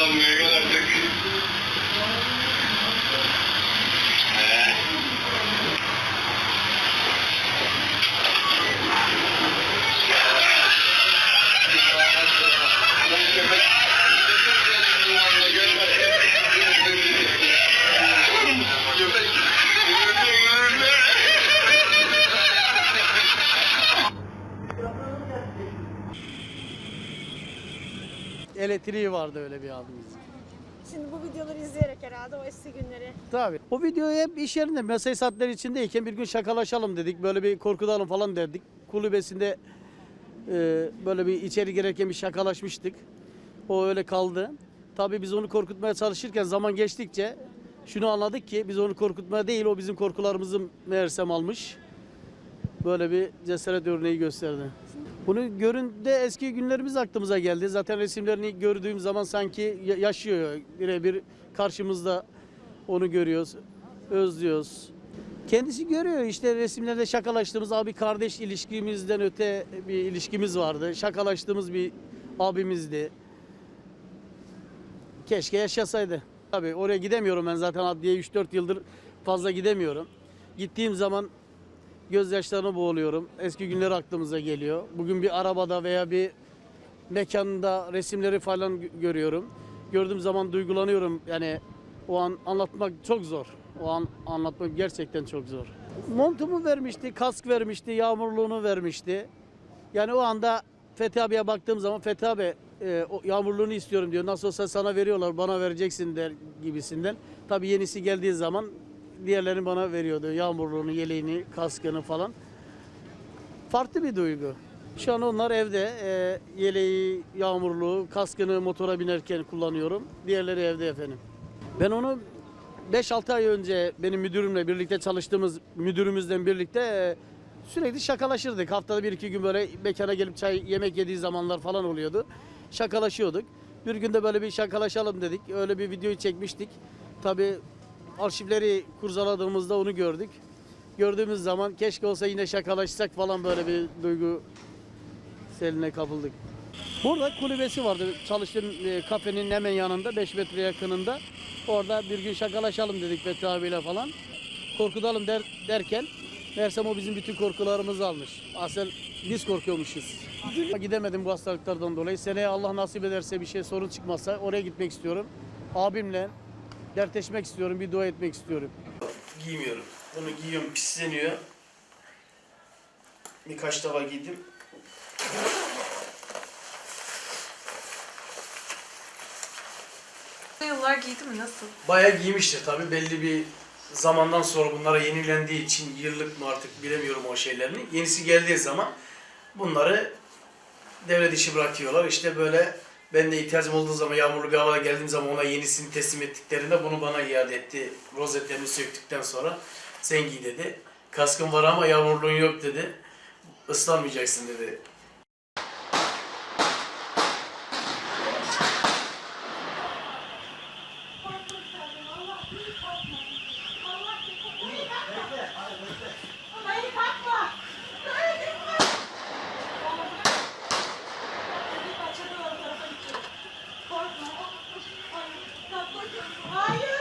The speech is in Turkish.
Hello, man. Elektriği vardı öyle bir abimiz. Şimdi bu videoları izleyerek herhalde o eski günleri Tabii. O videoyu hep iş yerinde mesai saatleri içindeyken bir gün şakalaşalım dedik. Böyle bir korkutalım falan dedik. Kulübesinde e, böyle bir içeri girerken bir şakalaşmıştık. O öyle kaldı. Tabii biz onu korkutmaya çalışırken zaman geçtikçe şunu anladık ki biz onu korkutmaya değil o bizim korkularımızı meğersem almış. Böyle bir cesaret örneği gösterdi. Bunu göründe eski günlerimiz aklımıza geldi. Zaten resimlerini gördüğüm zaman sanki ya- yaşıyor. Birebir karşımızda onu görüyoruz, özlüyoruz. Kendisi görüyor işte resimlerde şakalaştığımız abi kardeş ilişkimizden öte bir ilişkimiz vardı. Şakalaştığımız bir abimizdi. Keşke yaşasaydı. Tabii oraya gidemiyorum ben zaten adliye 3-4 yıldır fazla gidemiyorum. Gittiğim zaman gözyaşlarına boğuluyorum. Eski günler aklımıza geliyor. Bugün bir arabada veya bir mekanda resimleri falan gö- görüyorum. Gördüğüm zaman duygulanıyorum. Yani o an anlatmak çok zor. O an anlatmak gerçekten çok zor. Montumu vermişti, kask vermişti, yağmurluğunu vermişti. Yani o anda Fethi abiye baktığım zaman Fethi abi e, o yağmurluğunu istiyorum diyor. Nasıl olsa sana veriyorlar bana vereceksin der gibisinden. Tabii yenisi geldiği zaman diğerlerini bana veriyordu. Yağmurluğunu, yeleğini, kaskını falan. Farklı bir duygu. Şu an onlar evde. E, yeleği, yağmurluğu, kaskını motora binerken kullanıyorum. Diğerleri evde efendim. Ben onu 5-6 ay önce benim müdürümle birlikte çalıştığımız müdürümüzden birlikte e, sürekli şakalaşırdık. Haftada bir iki gün böyle mekana gelip çay yemek yediği zamanlar falan oluyordu. Şakalaşıyorduk. Bir günde böyle bir şakalaşalım dedik. Öyle bir videoyu çekmiştik. Tabii arşivleri kurcaladığımızda onu gördük. Gördüğümüz zaman keşke olsa yine şakalaşsak falan böyle bir duygu seline kapıldık. Burada kulübesi vardı. Çalıştığım e, kafenin hemen yanında 5 metre yakınında. Orada bir gün şakalaşalım dedik Fethi abiyle falan. Korkutalım der, derken meğersem o bizim bütün korkularımızı almış. Asıl biz korkuyormuşuz. Gidemedim bu hastalıklardan dolayı. Seneye Allah nasip ederse bir şey sorun çıkmazsa oraya gitmek istiyorum. Abimle dertleşmek istiyorum, bir dua etmek istiyorum. Giymiyorum. Bunu giyiyorum, pisleniyor. Birkaç defa giydim. Yıllar giydi mi nasıl? Bayağı giymiştir tabii belli bir zamandan sonra bunlara yenilendiği için yıllık mı artık bilemiyorum o şeylerini. Yenisi geldiği zaman bunları devre dışı bırakıyorlar. İşte böyle ben de ihtiyacım olduğu zaman yağmurlu bir havada geldiğim zaman ona yenisini teslim ettiklerinde bunu bana iade etti. Rozetlerini söktükten sonra sen giy dedi. Kaskın var ama yağmurluğun yok dedi. Islanmayacaksın dedi. Are you?